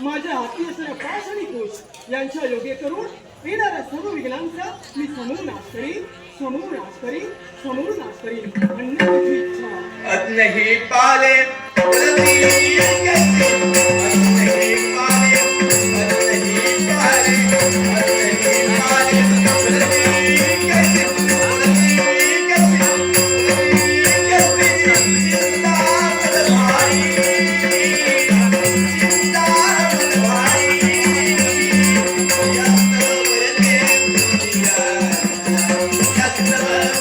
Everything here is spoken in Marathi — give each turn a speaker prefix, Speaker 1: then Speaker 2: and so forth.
Speaker 1: माझ्या हाती असणाऱ्या पाश आणि कोश यांच्या योगे करून येणाऱ्या सर्व विघ्नांचा मी समोर नाश करीन समोर नाश करीन समोर नाश करीन अन्य इच्छा
Speaker 2: Like